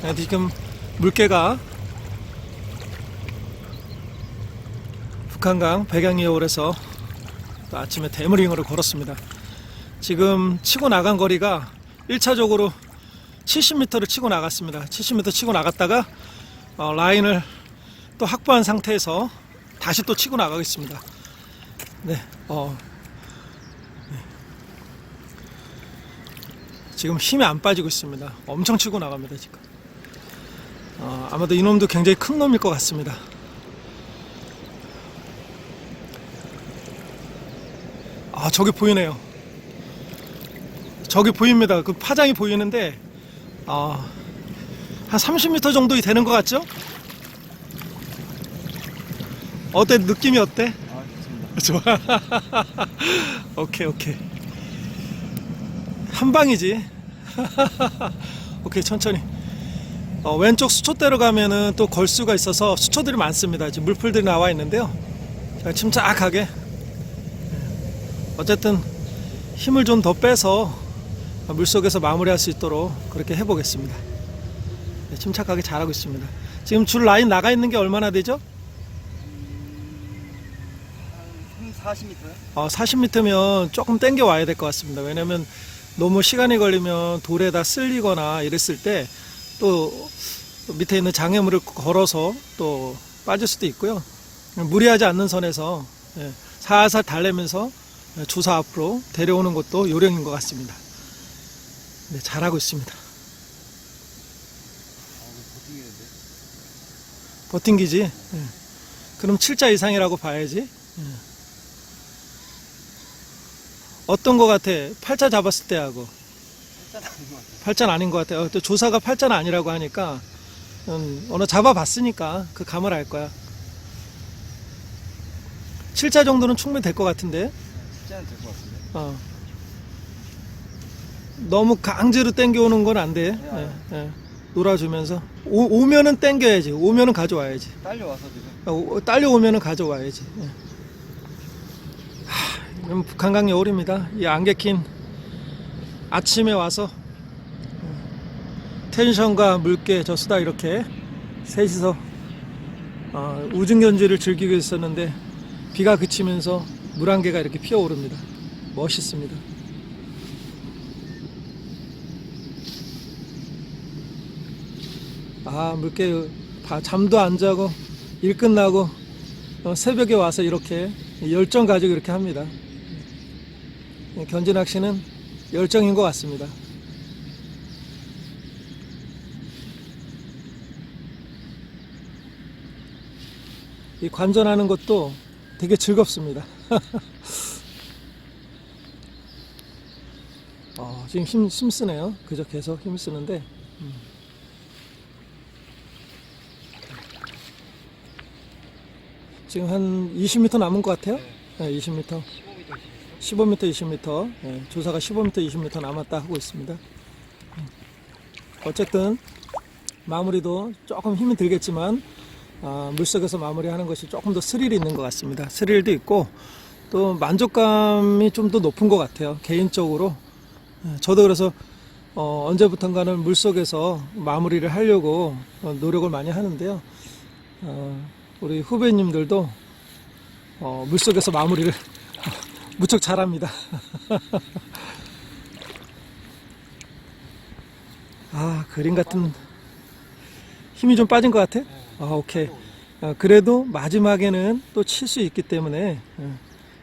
네, 지금 물개가 북한강 또 아침에 대물링으로 걸었습니다. 지금 치고 나간 거리가 1차적으로 70m를 치고 나갔습니다. 70m 치고 나갔다가 어, 라인을 또 확보한 상태에서 다시 또 치고 나가겠습니다. 네, 어, 네. 지금 힘이 안 빠지고 있습니다. 엄청 치고 나갑니다 지금. 어, 아마도 이놈도 굉장히 큰 놈일 것 같습니다. 아 저기 보이네요. 저기 보입니다. 그 파장이 보이는데 아, 한 30m 정도 되는 것 같죠? 어때 느낌이 어때? 아 좋습니다. 좋아. 오케이 오케이. 한 방이지. 오케이 천천히. 어, 왼쪽 수초대로 가면은 또 걸 수가 있어서 수초들이 많습니다. 지금 물풀들이 나와 있는데요. 자, 침착하게. 어쨌든 힘을 좀 더 빼서 물 속에서 마무리할 수 있도록 그렇게 해보겠습니다. 네, 침착하게 잘하고 있습니다. 지금 줄 라인 나가 있는 게 얼마나 되죠? 한 40m요? 어, 40m면 조금 땡겨 와야 될 것 같습니다. 왜냐면 너무 시간이 걸리면 돌에다 쓸리거나 이랬을 때 또 밑에 있는 장애물을 걸어서 또 빠질 수도 있고요. 무리하지 않는 선에서 예, 살살 달래면서 조사 앞으로 데려오는 것도 요령인 것 같습니다. 네, 잘하고 있습니다. 버팅기지? 예. 그럼 7자 이상이라고 봐야지. 예. 어떤 거 같아? 8자 잡았을 때하고. 살짝 아닌 것 같아요. 8자는 아닌 것 같아요. 또 조사가 8자는 아니라고 하니까 음, 어느 잡아봤으니까 그 감을 알 거야. 7자 정도는 충분히 될 것 같은데 쉽지 않은 될것 같은데. 어. 너무 강제로 땡겨오는 건 안 돼. 네, 예, 예. 놀아주면서 오, 오면은 땡겨야지. 오면은 가져와야지. 딸려와서 지금. 어, 오- 딸려오면은 가져와야지. 예. 하, 북한강 여울입니다. 이 안개 낀 아침에 와서 음, 텐션과 물개 저 수다 이렇게 셋이서 어, 우중견지를 즐기고 있었는데 비가 그치면서 물안개가 이렇게 피어오릅니다. 멋있습니다. 아 물개 다 잠도 안 자고 일 끝나고 어, 새벽에 와서 이렇게 열정 가지고 이렇게 합니다. 예, 견지 낚시는 열정인 것 같습니다. 이 관전하는 것도 되게 즐겁습니다. 어, 지금 힘, 힘 쓰네요. 그저 계속 힘 쓰는데. 음. 지금 한 20m 남은 것 같아요. 네, 20m. 15m, 20m. 예, 조사가 15m, 20m 남았다 하고 있습니다. 음. 어쨌든 마무리도 조금 힘이 들겠지만 아, 물속에서 마무리하는 것이 조금 더 스릴이 있는 것 같습니다. 스릴도 있고 또 만족감이 좀 더 높은 것 같아요. 개인적으로 예, 저도 그래서 어, 언제부턴가는 물속에서 마무리를 하려고 어, 노력을 많이 하는데요. 어, 우리 후배님들도 어, 물속에서 마무리를 무척 잘합니다. 아 그림 같은 힘이 좀 빠진 것 같아? 아 오케이. 아, 그래도 마지막에는 또 칠 수 있기 때문에 예,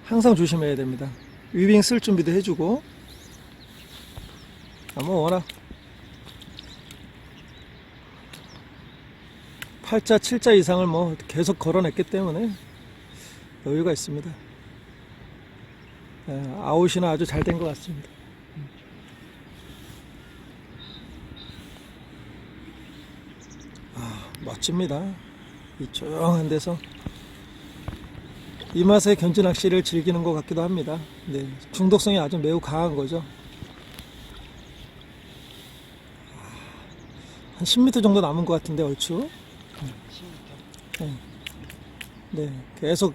항상 조심해야 됩니다. 위빙 쓸 준비도 해주고. 아, 뭐 워낙 8자, 7자 이상을 뭐 계속 걸어냈기 때문에 여유가 있습니다. 예, 아웃이나 아주 잘 된 것 같습니다. 아, 멋집니다. 이 조용한 데서 이 맛에 견주 낚시를 즐기는 것 같기도 합니다. 네, 중독성이 아주 매우 강한 거죠. 한 10m 정도 남은 것 같은데 얼추. 10m. 네, 계속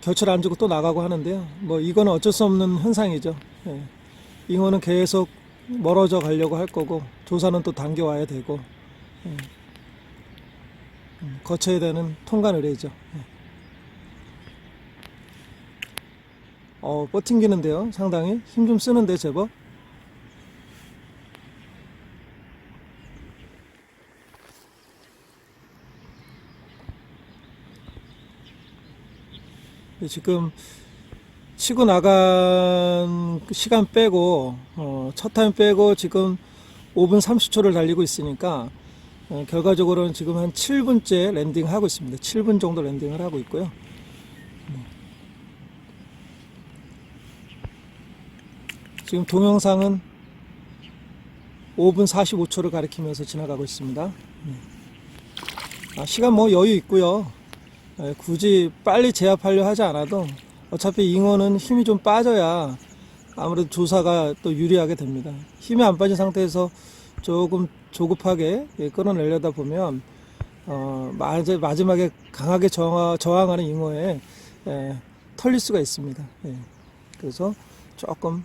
겨철 안 주고 또 나가고 하는데요. 뭐 이거는 어쩔 수 없는 현상이죠. 예. 잉어는 계속 멀어져 가려고 할 거고 조사는 또 당겨와야 되고 예. 음, 거쳐야 되는 통관 의뢰죠. 예. 어, 버팅기는데요. 상당히 힘 좀 쓰는데 제법. 예, 지금 치고 나간 그 시간 빼고 어, 첫 타임 빼고 지금 5분 30초를 달리고 있으니까 어, 결과적으로는 지금 한 7분째 랜딩 하고 있습니다. 7분 정도 랜딩을 하고 있고요. 네. 지금 동영상은 5분 45초를 가리키면서 지나가고 있습니다. 네. 아, 시간 뭐 여유 있고요. 예, 굳이 빨리 제압하려 하지 않아도 어차피 잉어는 힘이 좀 빠져야 아무래도 조사가 또 유리하게 됩니다. 힘이 안 빠진 상태에서 조금 조급하게 예, 끌어내려다 보면 어, 마지, 마지막에 강하게 저항, 저항 하는 잉어에 예, 털릴 수가 있습니다. 예. 그래서 조금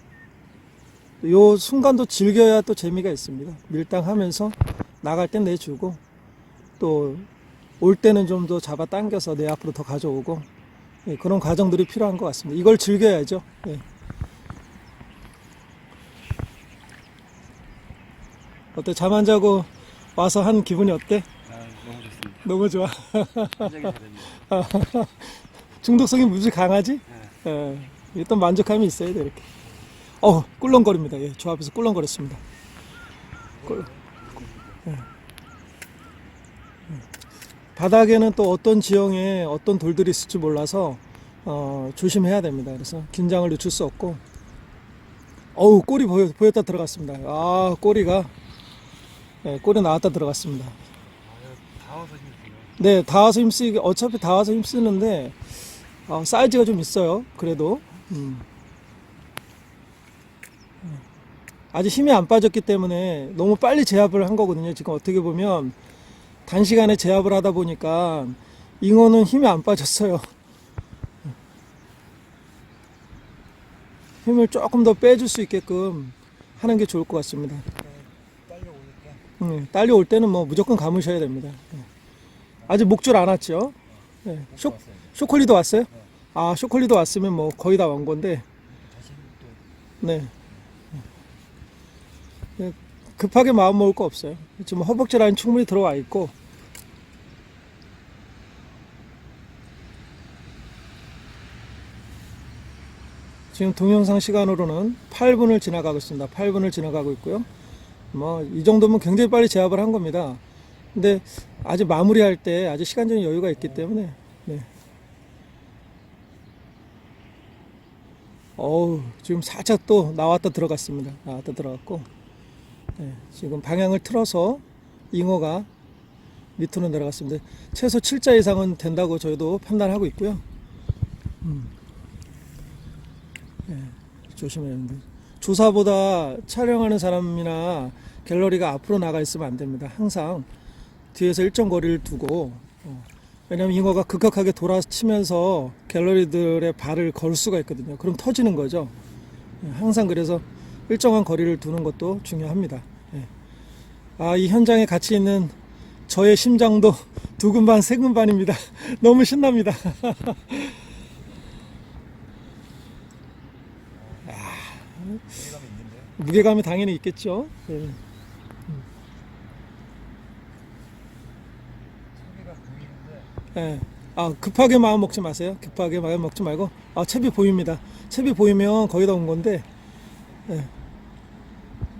요 순간도 즐겨야 또 재미가 있습니다. 밀당하면서 나갈 땐 내주고 또 올 때는 좀 더 잡아 당겨서 내 앞으로 더 가져오고 예, 그런 과정들이 필요한 것 같습니다. 이걸 즐겨야죠. 예. 어때 잠 안 자고 와서 한 기분이 어때? 아, 너무 좋습니다. 너무 좋아. 굉장히. 중독성이 무지 강하지? 네. 예, 일단 만족감이 있어야 돼 이렇게. 어 꿀렁거립니다. 예, 저 앞에서 꿀렁거렸습니다. 꿀. 예. 예. 바닥에는 또 어떤 지형에 어떤 돌들이 있을지 몰라서 어, 조심해야 됩니다. 그래서 긴장을 늦출 수 없고. 어우 꼬리 보여, 보였다 들어갔습니다. 아 꼬리가 예, 꼬리 나왔다 들어갔습니다. 아, 다 와서 힘드네요. 네, 다 와서 힘쓰기 어차피 다 와서 힘쓰는데 어, 사이즈가 좀 있어요. 그래도 음. 아직 힘이 안 빠졌기 때문에 너무 빨리 제압을 한 거거든요. 지금 어떻게 보면 단시간에 제압을 하다 보니까 잉어는 힘이 안 빠졌어요. 힘을 조금 더 빼줄 수 있게끔 하는 게 좋을 것 같습니다. 음, 딸려 올 때는 뭐 무조건 감으셔야 됩니다. 예. 아직 목줄 안 왔죠? 예. 쇼. 쇼콜리도 왔어요? 아, 쇼콜리도 왔으면 뭐 거의 다 온 건데, 네. 예, 급하게 마음 먹을 거 없어요. 지금 허벅지 라인 충분히 들어와 있고, 지금 동영상 시간으로는 8분을 지나가고 있습니다. 8분을 지나가고 있고요. 뭐, 이 정도면 굉장히 빨리 제압을 한 겁니다. 근데 아직 마무리할 때 아직 시간적인 여유가 있기 때문에, 네. 어우, 지금 살짝 또 나왔다 들어갔습니다. 나왔다 들어갔고, 네, 지금 방향을 틀어서 잉어가 밑으로 내려갔습니다. 최소 7자 이상은 된다고 저희도 판단하고 있고요. 음. 네, 조심해야 됩니다. 조사보다 촬영하는 사람이나 갤러리가 앞으로 나가 있으면 안 됩니다. 항상 뒤에서 일정 거리를 두고 어, 왜냐하면 잉어가 급격하게 돌아치면서 갤러리들의 발을 걸 수가 있거든요. 그럼 터지는 거죠. 예, 항상 그래서 일정한 거리를 두는 것도 중요합니다. 예. 아, 이 현장에 같이 있는 저의 심장도 두근반 세근반입니다. 너무 신납니다. 예감이 있는데 무게감이 당연히 있겠죠. 예. 보이는데 예. 아, 급하게 마음 먹지 마세요. 급하게 마음 먹지 말고. 아, 채비 보입니다. 채비 보이면 거의 다 온 건데, 예.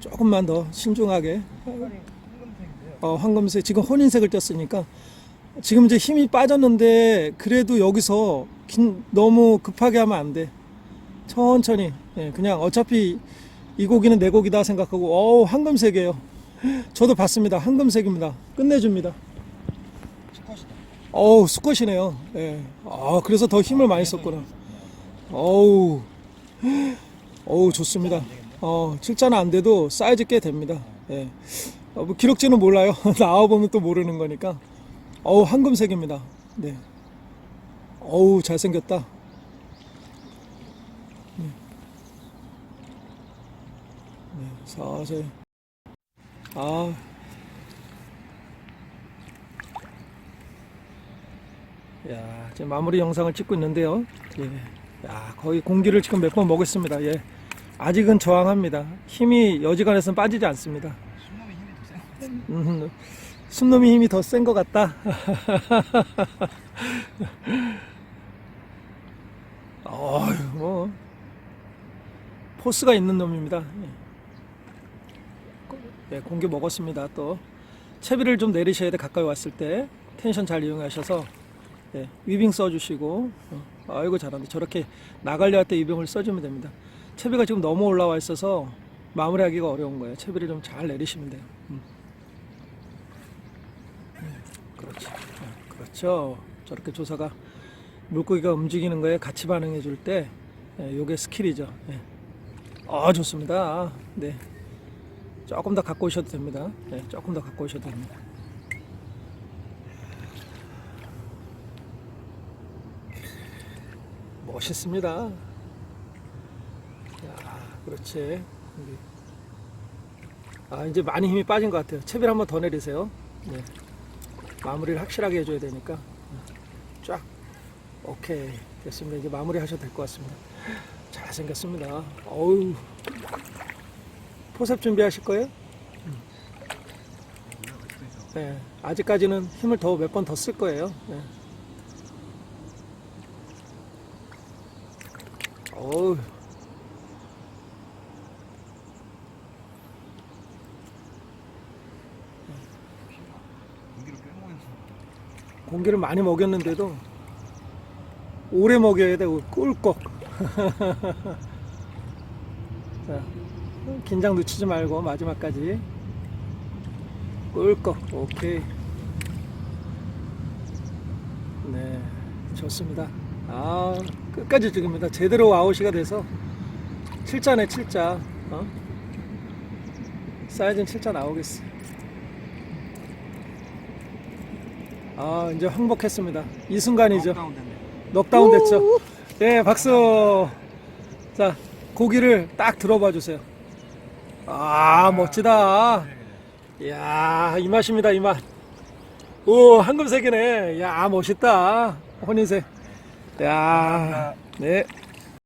조금만 더 신중하게. 어, 황금색, 지금 혼인색을 떴으니까, 지금 이제 힘이 빠졌는데, 그래도 여기서 긴- 너무 급하게 하면 안 돼. 천천히. 예, 그냥 어차피 이 고기는 내 고기다 생각하고, 어우, 황금색이에요. 저도 봤습니다. 황금색입니다. 끝내줍니다. 어우 수컷이네요. 예. 아 그래서 더 힘을 많이 썼구나. 어우 어우 좋습니다. 어 칠자는 안 돼도 사이즈 꽤 됩니다. 예. 어, 뭐 기록지는 몰라요. 나와 보면 또 모르는 거니까. 어우 황금색입니다. 네. 어우 잘생겼다. 네, 서서히. 아. 야, 이제 마무리 영상을 찍고 있는데요. 예. 야, 거의 공기를 지금 몇 번 먹었습니다. 예. 아직은 저항합니다. 힘이 여지간해서는 빠지지 않습니다. 숨놈이 힘이 더 센것 음, 숨놈이 힘이 더 센 것 같다. 어휴, 뭐. 포스가 있는 놈입니다. 예. 예, 공기 먹었습니다. 또 채비를 좀 내리셔야 돼. 가까이 왔을 때 텐션 잘 이용하셔서 예, 위빙 써주시고 어, 아이고 잘한다. 저렇게 나가려 할 때 위빙을 써주면 됩니다. 채비가 지금 너무 올라와 있어서 마무리하기가 어려운 거예요. 채비를 좀 잘 내리시면 돼요. 음. 네, 그렇죠. 저렇게 조사가 물고기가 움직이는 거에 같이 반응해 줄 때, 예, 요게 스킬이죠. 예. 아, 좋습니다. 네. 조금 더 갖고 오셔도 됩니다. 네, 조금 더 갖고 오셔도 됩니다. 멋있습니다. 야, 그렇지. 아, 이제 많이 힘이 빠진 것 같아요. 채비를 한번 더 내리세요. 네. 마무리를 확실하게 해줘야 되니까 쫙 오케이 됐습니다 이제 마무리 하셔도 될 것 같습니다 잘 생겼습니다 어우 포셉 준비하실 거예요? 네, 아직까지는 힘을 더 몇 번 더 쓸 거예요 네. 어우 공기를 많이 먹였는데도 오래 먹여야 돼 꿀꺽 자 긴장 늦추지 말고 마지막까지 꿀꺽 오케이 네 좋습니다 아 끝까지 죽입니다 제대로 아웃이가 돼서 7자네 7자 어? 사이즈는 7자 나오겠어 아 이제 항복했습니다 이 순간이죠 다운. 넉다운 됐죠. 예, 박수. 자, 고기를 딱 들어봐 주세요. 아, 멋지다. 이야, 이 맛입니다, 이 맛. 오, 황금색이네. 야, 멋있다. 혼인색. 야, 네.